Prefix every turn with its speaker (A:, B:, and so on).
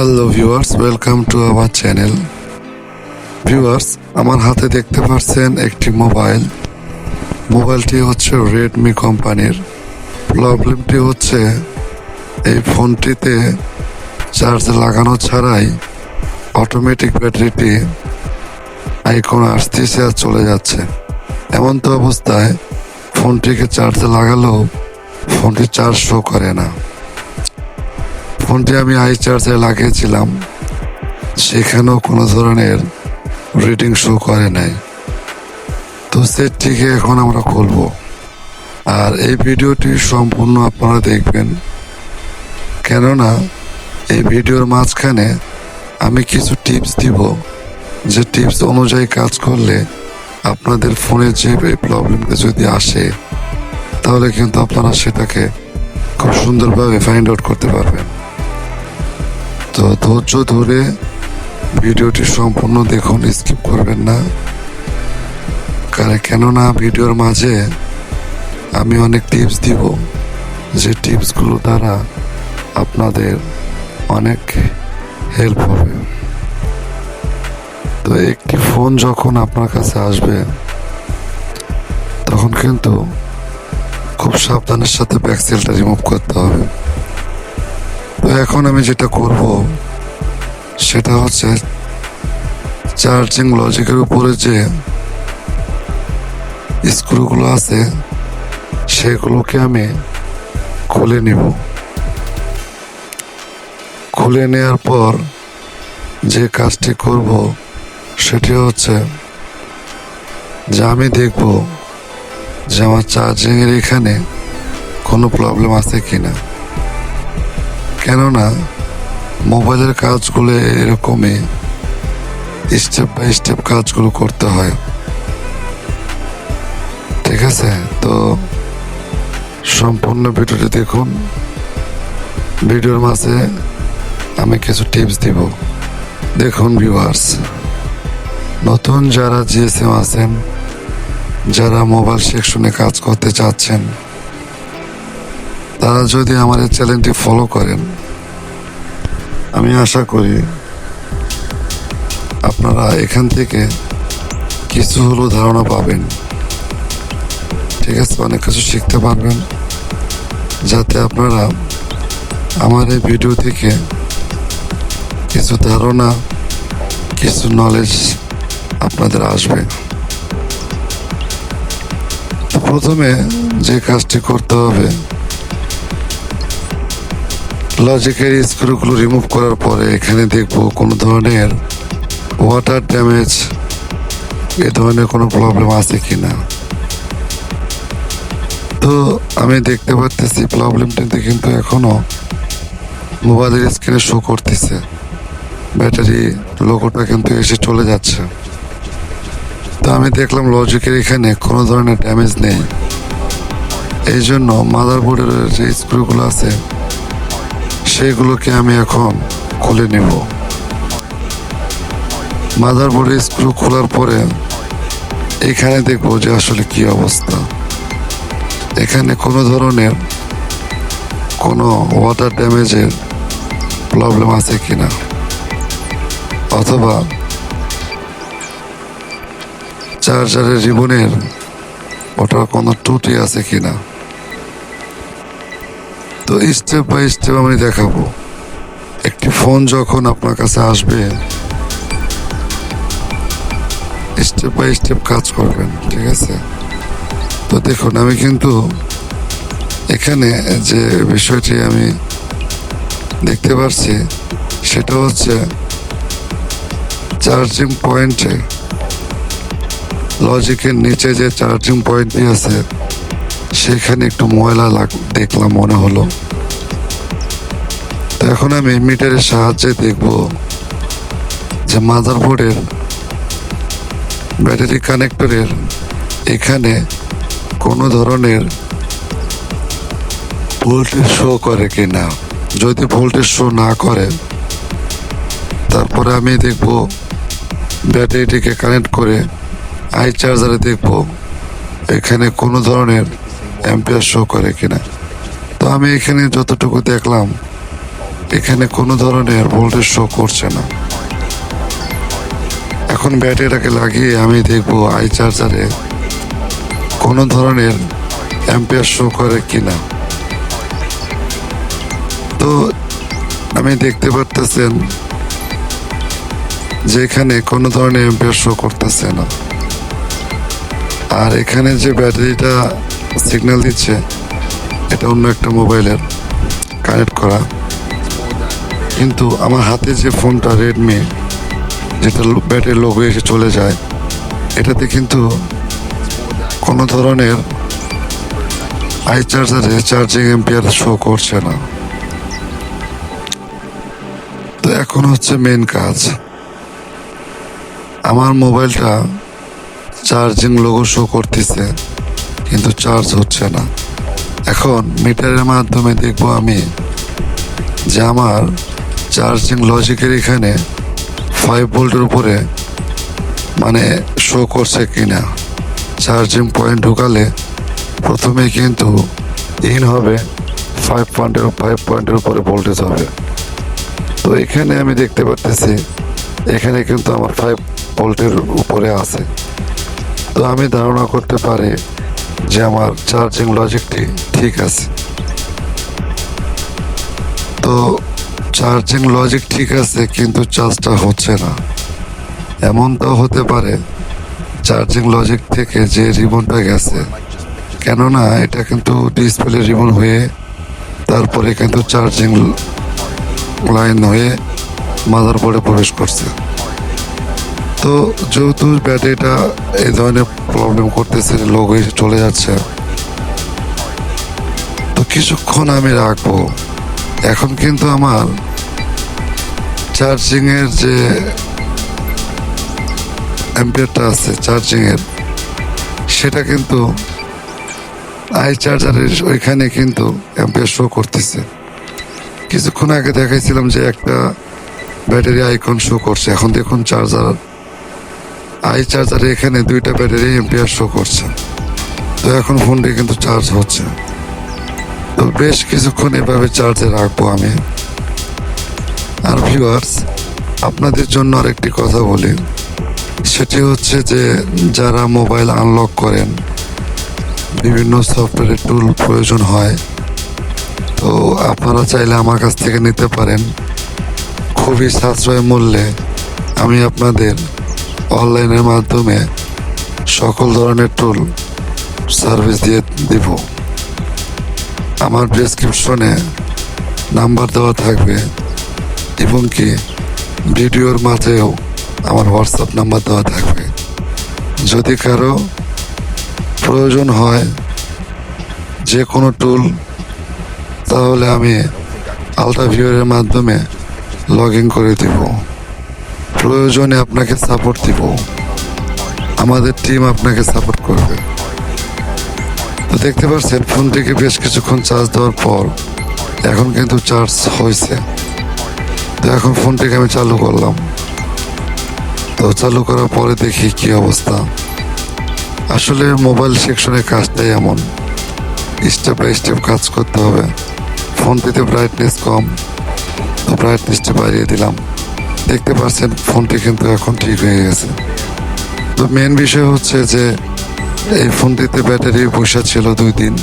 A: Hello viewers welcome to our channel viewers আমার হাতে দেখতে পাচ্ছেন একটি মোবাইল মোবাইলটি হচ্ছে রেডমি কোম্পানির। প্রবলেমটি হচ্ছে, এই ফোনটিতে চার্জ লাগানো ছাড়াই অটোমেটিক ব্যাটারিটি আইকন আসতেছে আর চলে যাচ্ছে। এমন তো অবস্থায় ফোনটিকে চার্জে লাগালেও ফোনটি চার্জ শো করে না। ফোনটি আমি আই চার্জে লাগিয়েছিলাম, সেখানেও কোনো ধরনের রিডিং শো করে নাই। তো সেটটিকে এখন আমরা খুলবো। আর এই ভিডিওটি সম্পূর্ণ আপনারা দেখবেন। কেননা, এই ভিডিওর মাঝখানে আমি কিছু টিপস দিব। যে টিপস অনুযায়ী কাজ করলে আপনাদের ফোনে যে প্রবলেমটা যদি আসে, তাহলে কিন্তু আপনারা সেটাকে খুব সুন্দরভাবে ফাইন্ড আউট করতে পারবেন। তো ধৈর্য ধরে ভিডিওটি সম্পূর্ণ দেখুন, স্কিপ করবেন না। কারণ কেননা ভিডিওর মাঝে আমি অনেক টিপস দিব, যে টিপসগুলো দ্বারা আপনাদের অনেক হেল্প হবে। তো একটি ফোন যখন আপনার কাছে আসবে, তখন কিন্তু খুব সাবধানের সাথে ব্যাকসেলটা রিমুভ করতে হবে। তো এখন আমি যেটা করব, সেটা হচ্ছে চার্জিং লজিকের উপরে যে স্ক্রুগুলো আছে, সেগুলোকে আমি খুলে নিব। খুলে নেওয়ার পর যে কাজটি করব, সেটি হচ্ছে যে আমি দেখব যে আমার চার্জিংয়ের এখানে কোনো প্রবলেম আছে কিনা। কেননা মোবাইলের কাজগুলো এরকমই স্টেপ বাই স্টেপ কাজগুলো করতে হয়। ঠিক আছে? তো সম্পূর্ণ ভিডিওটি দেখুন। ভিডিওর মাঝে আমি কিছু টিপস দিব। দেখুন ভিউয়ার্স নতুন যারা জিএসএম আছেন, যারা মোবাইল সেকশনে কাজ করতে চাচ্ছেন তারা যদি আমার এই চ্যানেলটি ফলো করেন, আমি আশা করি আপনারা এখান থেকে কিছু হলো ধারণা পাবেন। ঠিক আছে, অনেক কিছু শিখতে পারবেন, যাতে আপনারা আমার এই ভিডিও থেকে কিছু ধারণা, কিছু নলেজ আপনাদের আসবে। প্রথমে যে কাজটি করতে হবে লজিকের স্ক্রুগুলো রিমুভ করার পরে এখানে দেখব কোনো ধরনের ওয়াটার ড্যামেজ এ ধরনের কোনো প্রবলেম আছে কি না তো আমি দেখতে পাচ্ছি প্রবলেমটিতে কিন্তু এখনও মোবাইলের স্ক্রিনে শো করতেছে। ব্যাটারি লোগোটা কিন্তু এসে চলে যাচ্ছে। তো আমি দেখলাম লজিকের এখানে কোনো ধরনের ড্যামেজ নেই। এই জন্য মাদারবোর্ডের যে স্ক্রুগুলো আছে সেগুলোকে আমি এখন খুলে নেব। মাদারবোর্ডের স্ক্রু খোলার পরে এখানে দেখব যে আসলে কি অবস্থা। এখানে কোনো ধরনের কোনো ওয়াটার ড্যামেজের প্রবলেম আছে কি না অথবা চার্জারের রিবনের ওটার কোনো ত্রুটি আছে কিনা? তো স্টেপ বাই স্টেপ আমি দেখাবো। একটি ফোন যখন আপনার কাছে আসবে স্টেপ বাই স্টেপ কাজ করবেন, ঠিক আছে? তো দেখুন, আমি কিন্তু এখানে যে বিষয়টি আমি দেখতে পাচ্ছি সেটা হচ্ছে চার্জিং পয়েন্টে লজিকের নিচে যে চার্জিং পয়েন্টটি আছে সেখানে একটু ময়লা দেখলাম, মনে হলো। তো এখন আমি মিটারের সাহায্যে দেখব যে মাদারবোর্ডের ব্যাটারি কানেক্টরের এখানে কোনো ধরনের ভোল্টেজ শো করে কি না যদি ভোল্টেজ শো না করে, তারপরে আমি দেখব ব্যাটারিটিকে কানেক্ট করে আই চার্জারে দেখব এখানে কোনো ধরনের অ্যাম্পিয়ার শো করে কিনা। তো আমি এখানে যতটুকু দেখলাম, এখানে কোনো ধরনের ভোল্টেজ শো করছে না। এখন ব্যাটারিটাকে লাগিয়ে আমি দেখব আই চার্জারে কোনো ধরনের অ্যাম্পিয়ার শো করে কিনা। তো আমি দেখতে পারতেছেন যে এখানে কোনো ধরনের অ্যাম্পিয়ার শো করতেছে না। আর এখানে যে ব্যাটারিটা সিগন্যাল দিচ্ছে, এটা অন্য একটা মোবাইলের কানেক্ট করা। কিন্তু আমার হাতে যে ফোনটা রেডমি যেটা ব্যাটারি লোগো এসে চলে যায়, এটাতে কিন্তু কোনো ধরনের আই চার্জারে চার্জিং এম্পিয়ার শো করছে না। তো এখন হচ্ছে মেন কাজ। আমার মোবাইলটা চার্জিং লোগো শো করতেছে। কিন্তু চার্জ হচ্ছে না। এখন মিটারের মাধ্যমে দেখব আমি যে আমার চার্জিং লজিকের এখানে ফাইভ ভোল্টের উপরে মানে শো করছে কিনা। চার্জিং পয়েন্ট ঢুকালে প্রথমে কিন্তু ইন হবে ফাইভ পয়েন্টের ফাইভ পয়েন্টের উপরে ভোল্টেজ হবে। তো এখানে আমি দেখতে পাচ্তেছি এখানে কিন্তু আমার ফাইভ ভোল্টের উপরে আছে। তো আমি ধারণা করতে পারি যে আমার চার্জিং লজিকটি ঠিক আছে। তো চার্জিং লজিক ঠিক আছে, কিন্তু চার্জটা হচ্ছে না। এমনটাও হতে পারে চার্জিং লজিক থেকে যে রিবনটা গেছে। কেননা এটা কিন্তু ডিসপ্লে রিবন হয়ে, তারপরে কিন্তু চার্জিং লাইন হয়ে মাদারবোর্ডে প্রবেশ করছে। তো যেহেতু ব্যাটারিটা এই ধরনের প্রবলেম করতেছে লোক এসে চলে যাচ্ছে, তো কিছুক্ষণ আমি রাখব। এখন কিন্তু আমার চার্জিং এর যে অ্যাম্পিয়ারটা আছে চার্জিং এর, সেটা কিন্তু আই চার্জারের ওইখানে কিন্তু অ্যাম্পিয়ার শো করতেছে। কিছুক্ষণ আগে দেখাইছিলাম যে একটা ব্যাটারি আইকন শো করছে। এখন দেখুন চার্জার আই চার্জার এখানে দুইটা ব্যাটারি এম্পিয়ার শো করছে। তো এখন ফোনটি কিন্তু চার্জ হচ্ছে। তো বেশ কিছুক্ষণ এভাবে চার্জে রাখব আমি। আর ভিউয়ার্স আপনাদের জন্য আরেকটি কথা বলি। সেটি হচ্ছে যে, যারা মোবাইল আনলক করেন, বিভিন্ন সফটওয়্যারের টুল প্রয়োজন হয়, তো আপনারা চাইলে আমার কাছ থেকে নিতে পারেন। খুবই সাশ্রয় মূল্যে আমি আপনাদের অনলাইনের মাধ্যমে সকল ধরনের টুল সার্ভিস দিয়ে দিব। আমার ডেসক্রিপশনে নাম্বার দেওয়া থাকবে এবং কি ভিডিওর মাঝেও আমার হোয়াটসঅ্যাপ নাম্বার দেওয়া থাকবে। যদি কারও প্রয়োজন হয় যে কোনো টুল তাহলে আমি আলট্রা ভিউয়ের মাধ্যমে লগ ইন করে দিব। প্রয়োজনে আপনাকে সাপোর্ট দিব। আমাদের টিম আপনাকে সাপোর্ট করবে। তো দেখতে পাচ্ছেন ফোনটিকে বেশ কিছুক্ষণ চার্জ দেওয়ার পর এখন কিন্তু চার্জ হয়েছে। তো এখন ফোনটিকে আমি চালু করলাম। তো চালু করার পরে দেখি কি অবস্থা। আসলে মোবাইল সেকশনের কাজটাই এমন। স্টেপ বাই স্টেপ কাজ করতে হবে। ফোনটিতে ব্রাইটনেস কম। তো ব্রাইটনেসটা বাড়িয়ে দিলাম। দেখতে পাচ্ছেন ফোনটি কিন্তু এখন ঠিক হয়ে গেছে। তো মেন বিষয় হচ্ছে যে, এই ফোনটিতে ব্যাটারি বসা ছিল দুই দিন।